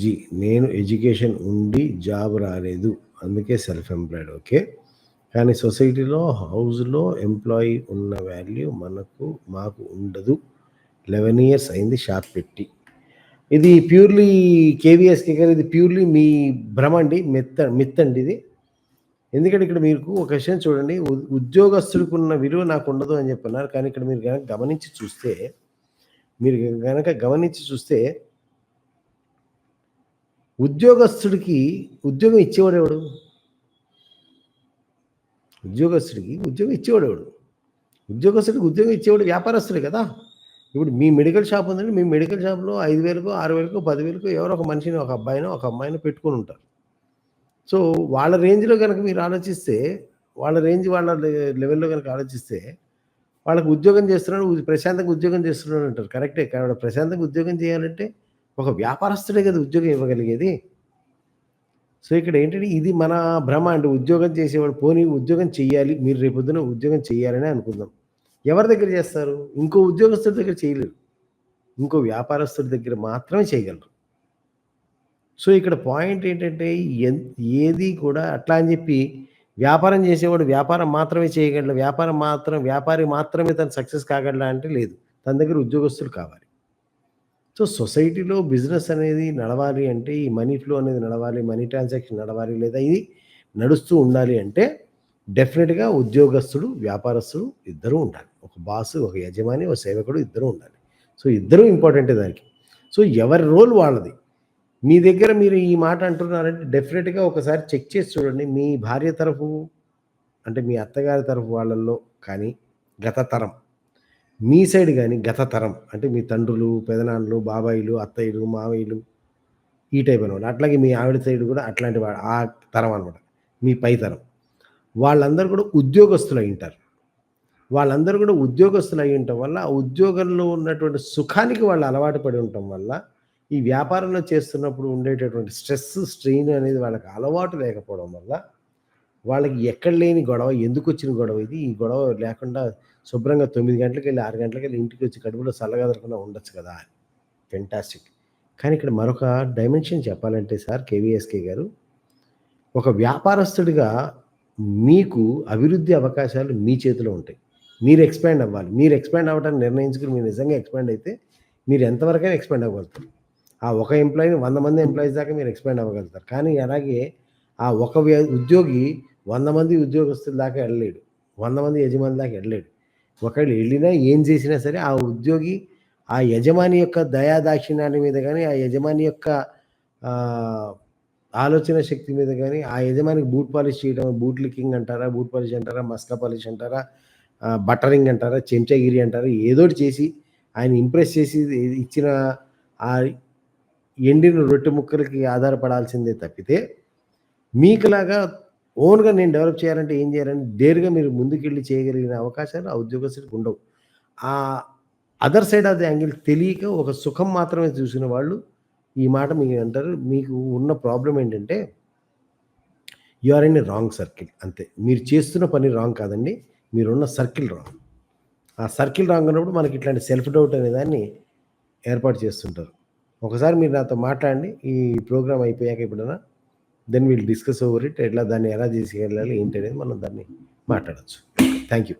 గురుజీ నేను ఎడ్యుకేషన్ ఉండి జాబ్ రాలేదు. అందుకే సెల్ఫ్ ఎంప్లాయిడ్ ఓకే? కానీ సొసైటీలో హౌస్లో ఎంప్లాయీ ఉన్న వాల్యూ మనకు మాకు ఉండదు. లెవెన్ ఇయర్స్ అయింది షాప్ పెట్టి. ఇది ప్యూర్లీ కేవీఎస్కే గారు ఇది ప్యూర్లీ మీ భ్రమ అండి మెత్త మిత్ అండి ఇది. ఎందుకంటే ఇక్కడ మీకు ఒక విషయం చూడండి ఉద్యోగస్తుడికి ఉన్న విలువ నాకు ఉండదు అని చెప్పన్నారు. కానీ ఇక్కడ మీరు కనుక గమనించి చూస్తే మీరు కనుక గమనించి చూస్తే ఉద్యోగస్తుడికి ఉద్యోగం ఇచ్చేవాడు ఎవడు? ఉద్యోగస్తుడికి ఉద్యోగం ఇచ్చేవాడు ఎవడు? ఉద్యోగస్తుడికి ఉద్యోగం ఇచ్చేవాడు వ్యాపారస్తుడే కదా. ఇప్పుడు మీ మెడికల్ షాప్ ఉందంటే మీ మెడికల్ షాప్లో ఐదు వేలకు ఆరు వేలకు పదివేలకు ఎవరో ఒక మనిషిని ఒక అబ్బాయినో ఒక అమ్మాయిని పెట్టుకొని ఉంటారు. సో వాళ్ళ రేంజ్లో కనుక మీరు ఆలోచిస్తే వాళ్ళ రేంజ్ వాళ్ళ లెవెల్లో కనుక ఆలోచిస్తే వాళ్ళకి ఉద్యోగం చేస్తున్నాడు ప్రశాంతంగా ఉద్యోగం చేస్తున్నాడు అంటారు. కరెక్టే. ప్రశాంతంగా ఉద్యోగం చేయాలంటే ఒక వ్యాపారస్తుడే కదా ఉద్యోగం ఇవ్వగలిగేది. సో ఇక్కడ ఏంటంటే ఇది మన భ్రమ అంటే ఉద్యోగం చేసేవాడు పోనీ ఉద్యోగం చేయాలి మీరు రేపొద్దున ఉద్యోగం చేయాలని అనుకుందాం. ఎవరి దగ్గర చేస్తారు? ఇంకో ఉద్యోగస్తుడి దగ్గర చేయలేరు. ఇంకో వ్యాపారస్తుడి దగ్గర మాత్రమే చేయగలరు. సో ఇక్కడ పాయింట్ ఏంటంటే ఏది కూడా అట్లా అని చెప్పి వ్యాపారం చేసేవాడు వ్యాపారం మాత్రమే చేయగలడు. వ్యాపారం మాత్రం వ్యాపారి మాత్రమే తను సక్సెస్ కాగలడా అంటే లేదు. తన దగ్గర ఉద్యోగస్తులు కావాలి. సో సొసైటీలో బిజినెస్ అనేది నడవాలి అంటే ఈ మనీ ఫ్లో అనేది నడవాలి మనీ ట్రాన్సాక్షన్ నడవాలి లేదా ఇది నడుస్తూ ఉండాలి అంటే డెఫినెట్గా ఉద్యోగస్తుడు వ్యాపారస్తుడు ఇద్దరూ ఉండాలి. ఒక బాసు ఒక యజమాని ఒక సేవకుడు ఇద్దరూ ఉండాలి. సో ఇద్దరూ ఇంపార్టెంటే దానికి. సో ఎవరి రోల్ వాళ్ళది? మీ దగ్గర మీరు ఈ మాట అంటున్నారంటే డెఫినెట్గా ఒకసారి చెక్ చేసి చూడండి. మీ భార్య తరఫు అంటే మీ అత్తగారి తరఫు వాళ్ళల్లో కానీ గత తరం మీ సైడ్ కానీ గత తరం అంటే మీ తండ్రులు పెదనాన్నలు బాబాయిలు అత్తయ్యలు మావయ్యలు ఈ టైప్ అనమాట అట్లాగే మీ ఆవిడ సైడ్ కూడా అట్లాంటి వా- ఆ తరం అనమాట మీ పై తరం. వాళ్ళందరూ కూడా ఉద్యోగస్తులు అయి ఉంటారు. వాళ్ళందరూ కూడా ఉద్యోగస్తులు అయి ఉండటం వల్ల ఆ ఉద్యోగంలో ఉన్నటువంటి సుఖానికి వాళ్ళు అలవాటు పడి ఉండటం వల్ల ఈ వ్యాపారంలో చేస్తున్నప్పుడు ఉండేటటువంటి స్ట్రెస్ స్ట్రెయిన్ అనేది వాళ్ళకి అలవాటు లేకపోవడం వల్ల వాళ్ళకి ఎక్కడ లేని గొడవ ఎందుకు వచ్చిన గొడవ ఇది? ఈ గొడవ లేకుండా శుభ్రంగా తొమ్మిది గంటలకు వెళ్ళి ఆరు గంటలకు వెళ్ళి ఇంటికి వచ్చి కడుపులో చల్లగదలకుండా ఉండొచ్చు కదా ఫెంటాస్టిక్ కానీ ఇక్కడ మరొక డైమెన్షన్ చెప్పాలంటే సార్ కేవీఎస్కే గారు ఒక వ్యాపారస్తుడిగా మీకు అభివృద్ధి అవకాశాలు మీ చేతిలో ఉంటాయి. మీరు ఎక్స్పాండ్ అవ్వాలి. మీరు ఎక్స్పాండ్ అవ్వడానికి నిర్ణయించుకుని మీరు నిజంగా ఎక్స్పాండ్ అయితే మీరు ఎంతవరకైనా ఎక్స్పాండ్ అవ్వగలుగుతారు. ఆ ఒక ఎంప్లాయీని వంద మంది ఎంప్లాయీస్ దాకా మీరు ఎక్స్పాండ్ అవ్వగలుగుతారు. కానీ అలాగే ఆ ఒక వ్య- ఉద్యోగి వంద మంది ఉద్యోగస్తుల దాకా వెళ్ళలేడు. వంద మంది యజమాని దాకా వెళ్ళలేడు. ఒకళ్ళు వెళ్ళినా ఏం చేసినా సరే ఆ ఉద్యోగి ఆ యజమాని యొక్క దయాదాక్షిణ్యాల మీద కానీ ఆ యజమాని యొక్క ఆలోచన శక్తి మీద కానీ ఆ యజమానికి బూట్ పాలిష్ చేయడం బూట్ లికింగ్ అంటారా బూట్ పాలిష్ అంటారా మస్కా పాలిష్ అంటారా బటరింగ్ బట్టరింగ్ అంటారా చెంచాగిరి అంటారా ఏదోటి చేసి ఆయన ఇంప్రెస్ చేసి ఇచ్చిన ఆ ఎండిన రొట్టె ముక్కలకి ఆధారపడాల్సిందే తప్పితే మీకులాగా ఓన్గా నేను డెవలప్ చేయాలంటే ఏం చేయాలని డేర్గా మీరు ముందుకెళ్ళి చేయగలిగిన అవకాశాలు ఆ ఉద్యోగస్తుడికి ఉండవు. ఆ other side of the angle తెలియక ఒక సుఖం మాత్రమే చూసిన వాళ్ళు ఈ మాట మీకు అంటారు. మీకు ఉన్న ప్రాబ్లం ఏంటంటే you are in wrong circle అంతే. మీరు చేస్తున్న పని రాంగ్ కాదండి. మీరున్న సర్కిల్ రాంగ్. ఆ సర్కిల్ రాంగ్ అన్నప్పుడు మనకి ఇట్లాంటి సెల్ఫ్ డౌట్ అనే దాన్ని ఏర్పాటు చేస్తుంటారు. ఒకసారి మీరు నాతో మాట్లాడండి. ఈ ప్రోగ్రామ్ అయిపోయాక ఎప్పుడైనా then we'll discuss over it ఎట్లా దాన్ని ఎలా తీసుకెళ్ళాలి ఏంటి అనేది మనం దాన్ని మాట్లాడచ్చు. Thank you